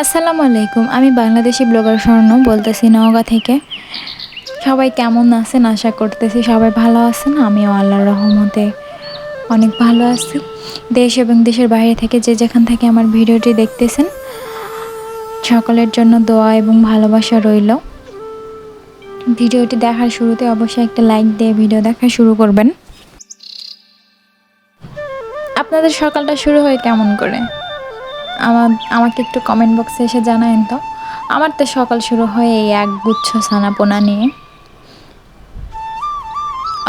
আসসালামু আলাইকুম, আমি বাংলাদেশি ব্লগার স্বর্ণ বলতেছি নওগাঁ থেকে। সবাই কেমন আছেন? আশা করতেছি সবাই ভালো আছেন। আমিও আল্লাহর রহমতে অনেক ভালো আছি। দেশ এবং দেশের বাইরে থেকে যে যেখান থেকে আমার ভিডিওটি দেখতেছেন, সকলের জন্য দোয়া এবং ভালোবাসা রইল। ভিডিওটি দেখার শুরুতে অবশ্যই একটা লাইক দিয়ে ভিডিও দেখা শুরু করবেন। আপনাদের সকালটা শুরু হয় কেমন করে? আমার, আমাকে একটু কমেন্ট বক্সে এসে জানায়েন তো। আমার তো সকাল শুরু হয় এই এক গুচ্ছ ছানাপোনা নিয়ে।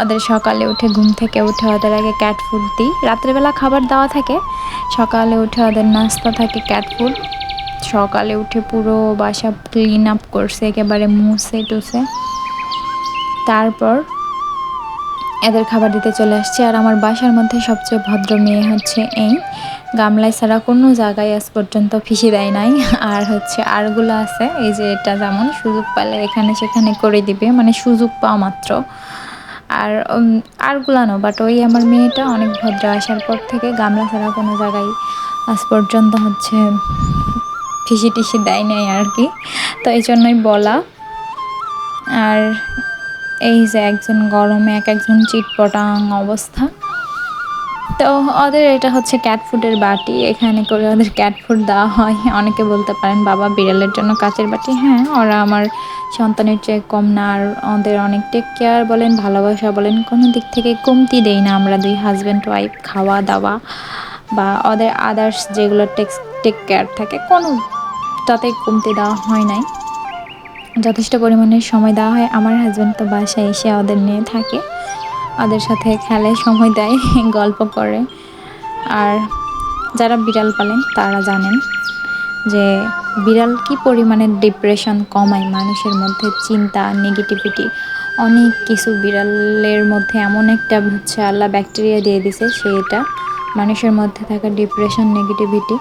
ওদের সকালে উঠে ঘুম থেকে উঠে ওদের আগে ক্যাট ফুড দিই। রাত্রেবেলা খাবার দেওয়া থাকে। সকালে উঠে ওদের নাস্তা থাকে ক্যাট ফুড সকালে উঠে পুরো বাসা ক্লিন আপ করছে, একেবারে মুছে টুসে তারপর এদের খাবার দিতে চলে আসছে আর আমার বাসার মধ্যে সবচেয়ে ভদ্র মেয়ে হচ্ছে এই। গামলায় ছাড়া কোনো জায়গায় আজ পর্যন্ত ফিসি দেয় নাই। আর হচ্ছে আরগুলো আছে, এই যে এটা যেমন সুযোগ পেলে এখানে সেখানে করে দিবে মানে সুযোগ পাওয়া মাত্র। আর আরগুলা নো বাট ওই আমার মেয়েটা অনেক ভদ্র। আসার পর থেকে গামলা ছাড়া কোনো জায়গায় আজ পর্যন্ত হচ্ছে ফিসি টিসি দেয় নাই আর কি। তো এই জন্যই বলা। আর এই যে একজন গরমে এক একজন চিটপটাং অবস্থা। তো ওদের এটা হচ্ছে ক্যাট ফুডের বাটি। এখানে করে ওদের ক্যাট ফুড দেওয়া হয়। অনেকে বলতে পারেন, বাবা, বিড়ালের জন্য কাচের বাটি? হ্যাঁ ওরা আমার সন্তানের চেয়ে কম না। আর ওদের অনেক টেক কেয়ার বলেন, ভালোবাসা বলেন, কোনো দিক থেকে কমতি দেই না আমরা দুই হাজব্যান্ড ওয়াইফ খাওয়া দাওয়া বা ওদের আদার্স যেগুলো টেক টেক কেয়ার থাকে, কোনো তাতে কমতি দেওয়া হয় নাই। যথেষ্ট পরিমাণে সময় দেওয়া হয়। আমার হাজব্যান্ড তো বাসায় এসে ওদের নিয়ে থাকে। ওদের সাথে খেলে সময় দেয়, গল্প করে। আর যারা বিড়াল পালেন, তারা জানেন যে বিড়াল কি পরিমাণে ডিপ্রেশন কমায় মানুষের মধ্যে, চিন্তা নেগেটিভিটি অনেক কিছু বিড়ালের মধ্যে এমন একটা হচ্ছে আল্লাহ ব্যাকটেরিয়া দিয়ে দিছে, সেটা মানুষের মধ্যে থাকা ডিপ্রেশন নেগেটিভিটি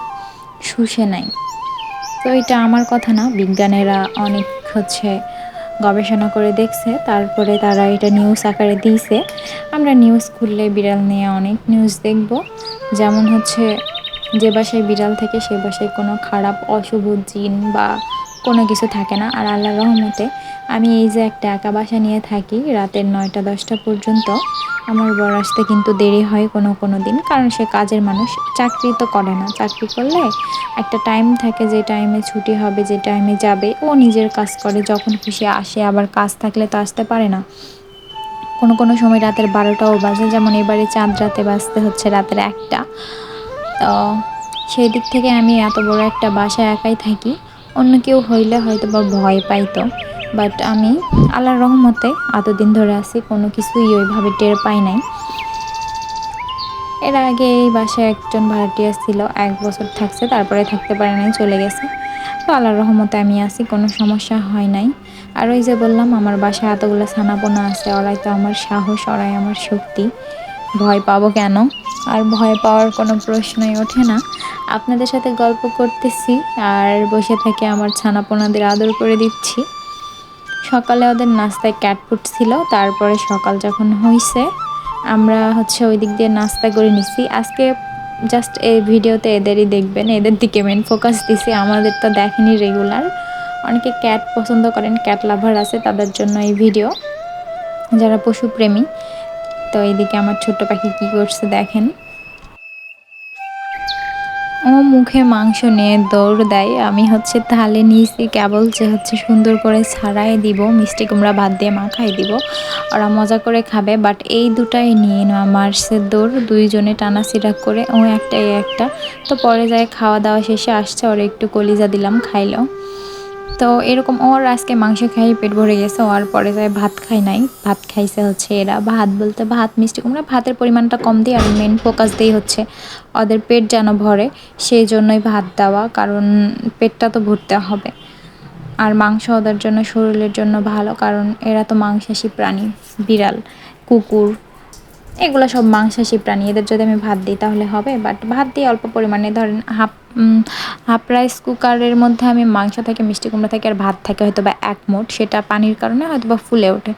শুষে নাই তো এটা আমার কথা না, বিজ্ঞানেরা অনেক হচ্ছে গবেষণা করে দেখছে, তারপরে তারা এটা নিউজ আকারে দিয়েছে। আমরা নিউজ খুললে বিড়াল নিয়ে অনেক নিউজ দেখব। যেমন হচ্ছে যে বাসায় বিড়াল থেকে সে বাসায় কোনো খারাপ অশুভ জিন বা কোনো কিছু থাকে না। আর আল্লাহ রহমতে আমি এই যে একটা একা বাসা নিয়ে থাকি রাতের নয়টা, দশটা পর্যন্ত, আমার বর আসতে কিন্তু দেরি হয় কোনো কোনো দিন। কারণ সে কাজের মানুষ, চাকরি তো করে না। চাকরি করলে একটা টাইম থাকে যে টাইমে ছুটি হবে, যে টাইমে যাবে, ও নিজের কাজ করে। যখন খুশি আসে, আবার কাজ থাকলে তো আসতে পারে না। কোনো কোনো সময় রাতের বারোটাও বাজে। যেমন এবারে চাঁদ রাতে বাজতে হচ্ছে রাতের একটা। তো সেই দিক থেকে আমি এত বড় একটা বাসায় একাই থাকি। অন্য কেউ হইলে হয়তো বা ভয় পাইতো। বাট আমি আল্লাহর রহমতে এতদিন ধরে আছি, কোনো কিছুই ওইভাবে টের পাই নাই। এর আগে এই বাসায় একজন ভাড়াটিয়া ছিল, এক বছর থাকছে, তারপরে থাকতে পারে নাই, চলে গেছে। তো আল্লাহর রহমতে আমি আছি, কোনো সমস্যা হয় নাই। আর ওই যে বললাম, আমার বাসায় এতগুলো ছানাপোনা আছে, ওরাই তো আমার সাহস, ওরাই আমার শক্তি। ভয় পাবো কেন? আর ভয় পাওয়ার কোনো প্রশ্নই ওঠে না। আপনাদের সাথে গল্প করতেছি আর বসে থেকে আমার ছানাপোনাদের আদর করে দিচ্ছি। সকালে ওদের নাস্তায় ক্যাটফুট ছিল, তারপরে সকাল যখন হয়েছে আমরা হচ্ছে ওই দিক দিয়ে নাস্তা করে নিছি। আজকে জাস্ট এই ভিডিওতে এদেরই দেখবেন, এদের দিকে মেন ফোকাস দিছি, আমাদের তো দেখেনি রেগুলার অনেকে ক্যাট পছন্দ করেন, ক্যাট লাভার আছে তাদের জন্য এই ভিডিও। যারা পশুপ্রেমী তো এইদিকে আমার ছোট্ট পাখি কী করছে দেখেন। মুখে মাংস নিয়ে দৌড় দেয়। আমি হচ্ছে তাহলে নিয়েছি, কেবল যে হচ্ছে সুন্দর করে ছাড়াই দিব, মিষ্টি কুমড়া ভাত দিয়ে মাখাই দিব, ওরা মজা করে খাবে। বাট এই দুটাই নিয়ে মার্সের দৌড়, দুইজনে টানা সিরাপ করে, ও একটা এই একটা। তো পরে যায়, খাওয়া দাওয়া শেষে আসছে, ওরা একটু কলিজা দিলাম, খাইলো। তো এরকম ওর আজকে মাংস খাই, পেট ভরে গেছে, ওর পরে যায় ভাত খাই নাই। ভাত খাইছে হচ্ছে এরা। ভাত বলতে ভাত, মিষ্টি কুমড়া, ভাতের পরিমাণটা কম দিই আর মেন ফোকাস দিই হচ্ছে ওদের পেট যেন ভরে, সেই জন্যই ভাত দেওয়া, কারণ পেটটা তো ভরতে হবে। আর মাংস ওদের জন্য শরীরের জন্য ভালো, কারণ এরা তো মাংসাশী প্রাণী, বিড়াল, কুকুর এগুলো সব মাংসাশী প্রাণী। এদের যদি আমি ভাত দিই তাহলে হবে বাট ভাত দিয়ে অল্প পরিমাণে ধরেন হাফ হাফ রাইস কুকারের মধ্যে আমি মাংস থাকে, মিষ্টি কুমড়া থাকে আর ভাত থাকে হয়তো বা এক মোট। সেটা পানির কারণে হয়তো বা ফুলে ওঠে।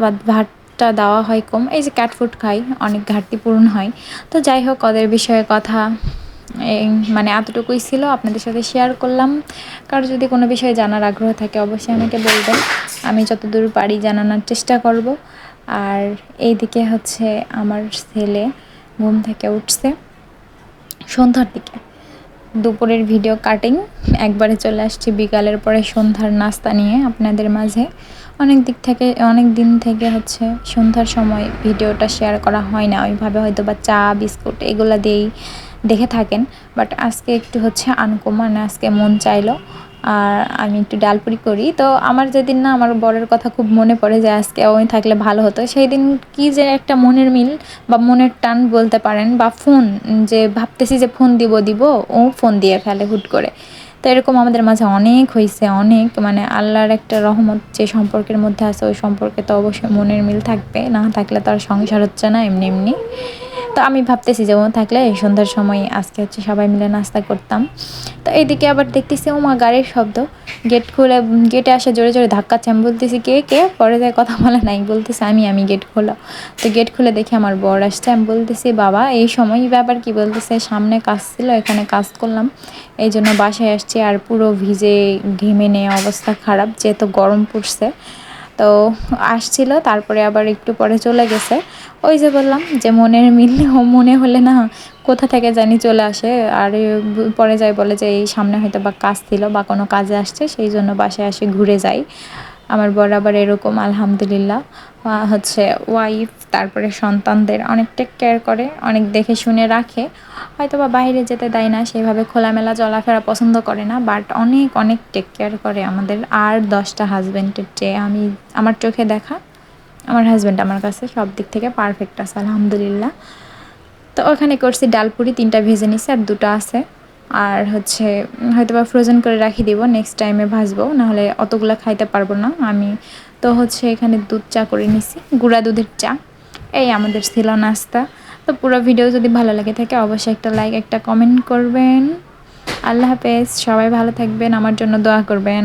বা ভাত ওজনটা দেওয়া হয় কম। এই যে ক্যাট ফুড খাই, অনেক ঘাটতি পূরণ হয়। তো যাই হোক, ওদের বিষয়ে কথা মানে এতটুকুই ছিল। আপনাদের সাথে শেয়ার করলাম। কারও যদি কোনো বিষয়ে জানার আগ্রহ থাকে, অবশ্যই আমাকে বলবেন। আমি যতদূর পারি জানানোর চেষ্টা করব। আর এইদিকে হচ্ছে আমার ছেলে ঘুম থেকে উঠছে। সন্ধ্যার দিকে। দুপুরের ভিডিও কাটিং একবারে চলে আসছি বিকালের পরে সন্ধ্যার নাস্তা নিয়ে আপনাদের মাঝে। অনেক দিক থেকে, অনেক দিন থেকে হচ্ছে সন্ধ্যার সময় ভিডিওটা শেয়ার করা হয় না। ওইভাবে হয়তো বা চা, বিস্কুট এগুলো দিয়েই দেখে থাকেন। বাট আজকে একটু হচ্ছে আনকমন, আজকে মন চাইলো। আর আমি একটু ডালপুরি করি। তো আমার যেদিন না আমার বরের কথা খুব মনে পড়ে যে আজকে ওই থাকলে ভালো হতো সেই দিন কী যে একটা মনের মিল বা মনের টান বলতে পারেন বা ফোন যে ভাবতেছি যে ফোন দিব দিব, ও ফোন দিয়ে ফেলে হুট করে। তো এরকম আমাদের মাঝে অনেক হয়েছে অনেক মানে আল্লাহর একটা রহমত যে সম্পর্কের মধ্যে আছে, ওই সম্পর্কে তো অবশ্যই মনের মিল থাকবে, না থাকলে তো আর সংসার হচ্ছে না এমনি এমনি। তো আমি ভাবতেছি যে ও থাকলে এই সন্ধ্যার সময় আজকে হচ্ছে সবাই মিলে নাস্তা করতাম। তো এইদিকে আবার দেখতেছি, ও মা গাড়ির শব্দ। গেট খুলে, গেটে আসে জোরে জোরে ধাক্কাচ্ছে আমি বলতেছি, কে কে? পরে যায় কথা বলে নাই, বলতেছে, আমি আমি গেট খোলো। তো গেট খুলে দেখি আমার বর আসছে, আমি বলতেছি, বাবা, এই সময় ব্যাপার কি? বলতেছে, সামনে কাজ ছিল, এখানে কাজ করলাম। এই জন্য বাসায় আসছি আর পুরো ভিজে, ঘেমে নেওয়া অবস্থা খারাপ, যেহেতু গরম পড়ছে। তো আসছিল, তারপরে আবার একটু পরে চলে গেছে। ওই যে বললাম যে মনের মিল মনে হলে না কোথা থেকে জানি চলে আসে। আর পরে যায় বলে যে এই সামনে হয়তো বা কাজ ছিল বা কোনো কাজে আসছে, সেই জন্য বাসায় আসে, ঘুরে যাই। আমার বর আবার এরকম, আলহামদুলিল্লাহ হচ্ছে ওয়াইফ তারপরে সন্তানদের অনেক টেক কেয়ার করে, অনেক দেখে শুনে রাখে। হয়তো বা বাইরে যেতে দেয় না, সেভাবে খোলামেলা চলাফেরা পছন্দ করে না বাট অনেক অনেক টেক কেয়ার করে আমাদের। আর দশটা হাজব্যান্ডের চেয়ে আমি, আমার চোখে দেখা, আমার হাজব্যান্ড আমার কাছে সব দিক থেকে পারফেক্ট আছে, আলহামদুলিল্লাহ। তো ওখানে করছি ডালপুরি তিনটা ভেজে নিছি, আর দুটো আছে। আর হচ্ছে হয়তো বা ফ্রোজেন করে রাখি দিব নেক্সট টাইমে ভাজবো, নাহলে অতগুলো খাইতে পারব না। আমি তো হচ্ছে এখানে দুধ চা করে নিছি, গুঁড়া দুধের চা। এই আমাদের ছিল নাস্তা। তো পুরো ভিডিও যদি ভালো লাগে থাকে, অবশ্যই একটা লাইক একটা কমেন্ট করবেন। আল্লাহ হাফেজ, সবাই ভালো থাকবেন, আমার জন্য দোয়া করবেন।